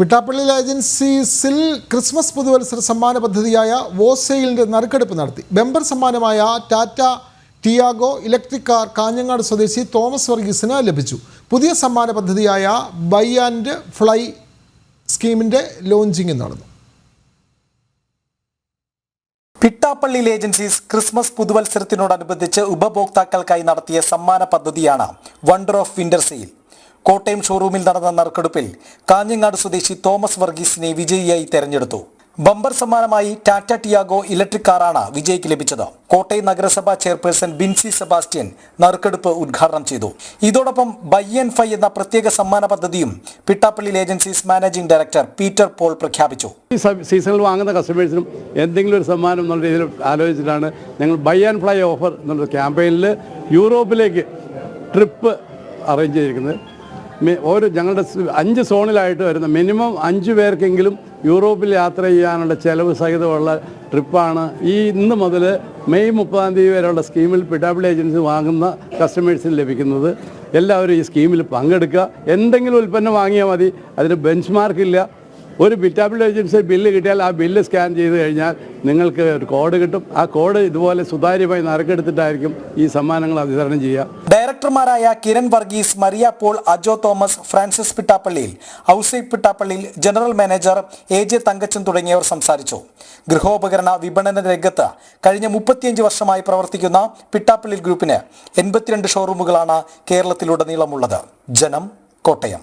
പിട്ടാപ്പള്ളിയിൽ ഏജൻസീസിൽ Christmas പുതുവത്സര സമ്മാന പദ്ധതിയായ വോസെയിലിന്റെ നറുക്കെടുപ്പ് നടത്തി. Bumper സമ്മാനമായ Tata Tiago electric car Kanhangad സ്വദേശി തോമസ് വർഗീസിന് ലഭിച്ചു. പുതിയ സമ്മാന പദ്ധതിയായ ബൈ ആൻഡ് ഫ്ലൈ സ്കീമിന്റെ ലോഞ്ചിങ് നടന്നു. പിട്ടാപ്പള്ളിയിൽ ഏജൻസീസ് ക്രിസ്മസ് പുതുവത്സരത്തിനോടനുബന്ധിച്ച് ഉപഭോക്താക്കൾക്കായി നടത്തിയ സമ്മാന പദ്ധതിയാണ് wonder of winter sale Kottayam ഷോറൂമിൽ നടന്ന നറുക്കെടുപ്പിൽ കാഞ്ഞങ്ങാട് സ്വദേശി തോമസ് വർഗീസിനെ വിജയിയായി തെരഞ്ഞെടുത്തു. ബമ്പർ സമ്മാനമായി ടാറ്റ ടിയാഗോ ഇലക്ട്രിക് കാറാണ് വിജയ്ക്ക് ലഭിച്ചത്. കോട്ടയം നഗരസഭാ ചെയർപേഴ്സൺ ബിൻസി സെബാസ്റ്റ്യൻ നറുക്കെടുപ്പ് ഉദ്ഘാടനം ചെയ്തു. ഇതോടൊപ്പം ബൈ ആൻഡ് ഫൈ എന്ന പ്രത്യേക സമ്മാന പദ്ധതിയും Pittappilly agencies managing director Peter Paul പ്രഖ്യാപിച്ചു. സീസണിൽ വാങ്ങുന്ന കസ്റ്റമേഴ്സിനും എന്തെങ്കിലും ഒരു സമ്മാനം എന്നുള്ള രീതിയിൽ ആലോചിച്ചിട്ടാണ് ഞങ്ങൾ ബൈ ആൻഡ് ഫ്ലൈ ഓഫർ എന്നുള്ള ക്യാമ്പയിനിൽ യൂറോപ്പിലേക്ക് ട്രിപ്പ് അറേഞ്ച് ചെയ്തിരിക്കുന്നത്. ഓരോ ഞങ്ങളുടെ അഞ്ച് സോണിലായിട്ട് വരുന്ന മിനിമം അഞ്ച് പേർക്കെങ്കിലും യൂറോപ്പിൽ യാത്ര ചെയ്യാനുള്ള ചെലവ് സഹിതമുള്ള ട്രിപ്പാണ്. ഈ ഇന്ന് മുതൽ മെയ് മുപ്പതാം തീയതി വരെയുള്ള സ്കീമിൽ പിടാബിൾ ഏജൻസി വാങ്ങുന്ന കസ്റ്റമേഴ്സിന് ലഭിക്കുന്നത്. എല്ലാവരും ഈ സ്കീമിൽ പങ്കെടുക്കുക. എന്തെങ്കിലും ഉൽപ്പന്നം വാങ്ങിയാൽ മതി. അതിന് ബെഞ്ച് മാർക്കില്ല. ഒരു ബിറ്റാബിൾ ഏജൻസി ബില്ല് കിട്ടിയാൽ ആ ബില്ല് സ്കാൻ ചെയ്ത് കഴിഞ്ഞാൽ നിങ്ങൾക്ക് ഒരു കോഡ് കിട്ടും. ആ കോഡ് ഇതുപോലെ സുതാര്യമായി നറുക്കെടുത്തിട്ടായിരിക്കും ഈ സമ്മാനങ്ങൾ വിതരണം ചെയ്യുക. ഡയറക്ടർമാരായ കിരൺ വർഗീസ് മരിയ പോൾ അജോ തോമസ് ഫ്രാൻസിസ് പിട്ടാപ്പള്ളിയിൽ Ousaib പിട്ടാപ്പള്ളിയിൽ general manager A J Thankachan തുടങ്ങിയവർ സംസാരിച്ചു. ഗൃഹോപകരണ വിപണന രംഗത്ത് കഴിഞ്ഞ മുപ്പത്തിയഞ്ച് വർഷമായി പ്രവർത്തിക്കുന്ന പിട്ടാപ്പള്ളി ഗ്രൂപ്പിന് എൺപത്തിരണ്ട് ഷോറൂമുകളാണ് കേരളത്തിലുടനീളമുള്ളത്. ജനം കോട്ടയം.